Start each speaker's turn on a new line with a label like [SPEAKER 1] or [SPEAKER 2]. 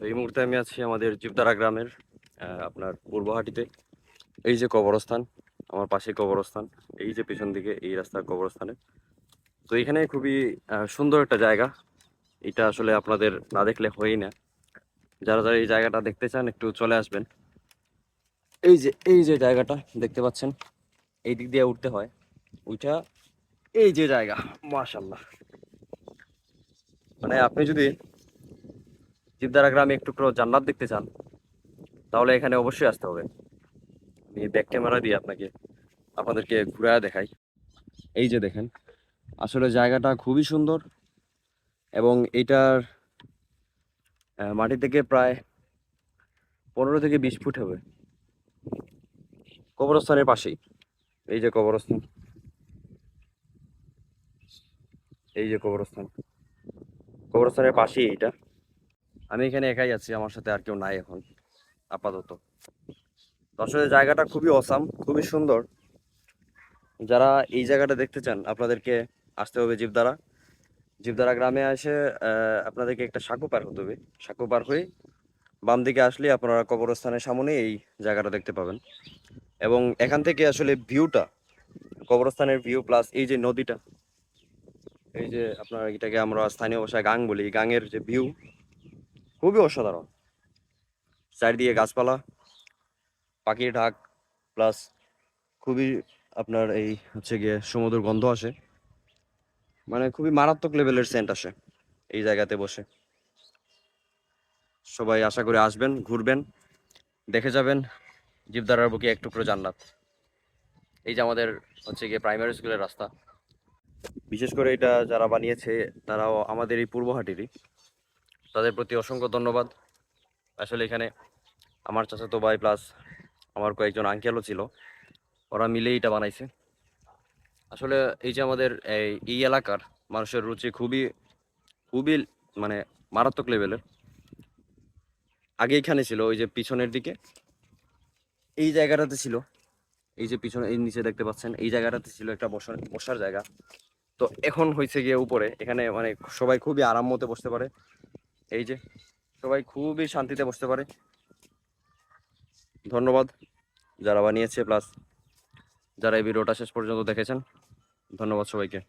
[SPEAKER 1] তো এই মুহূর্তে আমি আছি আমাদের জীবদারা গ্রামের আপনার পূর্বহাটিতে। এই যে কবরস্থান, আমার পাশে কবরস্থান, এই যে পেছন দিকে এই রাস্তার কবরস্থানে। তো এখানে খুবই সুন্দর একটা জায়গা। এটা আসলে আপনাদের না দেখলে হয়ই না। যারা যারা এই জায়গাটা দেখতে চান, একটু চলে আসবেন। এই যে এই যে জায়গাটা দেখতে পাচ্ছেন, এই দিক দিয়ে উঠতে হয়। ওইটা এই যে জায়গা মাশাল্লাহ মানে আপনি যদি জীবদারা গ্রামে একটু জান্নাত দেখতে চান তাহলে এখানে অবশ্যই আসতে হবে। আমি ব্যাক ক্যামেরা দিয়ে আপনাকে আপনাদেরকে ঘুরে দেখাই। এই যে দেখেন আসলে জায়গাটা খুবই সুন্দর এবং এইটার আহ, মাটি থেকে প্রায় পনেরো থেকে বিশ ফুট হবে। কবরস্থানের পাশেই। এই যে কবরস্থান। এই যে কবরস্থান। কবরস্থানের পাশেই এইটা। আমি এখানে একাই আছি, আমার সাথে আর কেউ নাই এখন, আপাতত। আসলে জায়গাটা খুবই অসাম খুবই সুন্দর। যারা এই জায়গাটা দেখতে চান, আপনাদেরকে আসতে হবে জীবদারা জীবদারা গ্রামে এসে আপনাদেরকে একটা সাঁকো পার হতে হবে। সাঁকো পার হয়ে বাম দিকে আসলে আপনারা কবরস্থানের সামনে এই জায়গাটা দেখতে পাবেন। এবং এখান থেকে আসলে ভিউটা কবরস্থানের ভিউ প্লাস এই যে নদীটা, এই যে আপনার এটাকে আমরা স্থানীয় ভাষায় গাং বলি। গাঙের যে ভিউ খুবই অসাধারণ। চারিদিকে গাছপালা, পাখির ঢাক প্লাস খুবই আপনার এই হচ্ছে গিয়ে সমুদ্র গন্ধ আসে। মানে খুবই মারাত্মক লেভেলের সেন্ট আসে এই জায়গাতে বসে। সবাই আশা করে আসবেন, ঘুরবেন, দেখে যাবেন জীবদারার বুকে এক টুকরো জান্নাত। এই যে আমাদের হচ্ছে গিয়ে প্রাইমারি স্কুলের রাস্তা। বিশেষ করে এটা যারা বানিয়েছে, তারাও আমাদের এই পূর্বহাটিরই তাদের প্রতি অসংখ্য ধন্যবাদ। আসলে এখানে আমার চাচাতো ভাই প্লাস আমার কয়েকজন আঙ্কেলও ছিল। ওরা মিলেই এটা বানাইছে। আসলে এই যে আমাদের এই এই এলাকার মানুষের রুচি খুবই খুবই মানে মারাত্মক লেভেলের আগে এখানে ছিল, ওই যে পিছনের দিকে। এই জায়গাটাতে ছিল। এই যে পিছনে, এই নিচে দেখতে পাচ্ছেন, এই জায়গাটাতে ছিল একটা বসার বসার জায়গা। তো এখন হয়েছে গিয়ে উপরে। এখানে মানে সবাই খুবই আরাম মতে বসতে পারে। এই যে, সবাই খুবই শান্তিতে বসতে পারে। ধন্যবাদ যারা বানিয়েছে, প্লাস যারা এই ভিডিওটা শেষ পর্যন্ত দেখেছেন, ধন্যবাদ সবাইকে।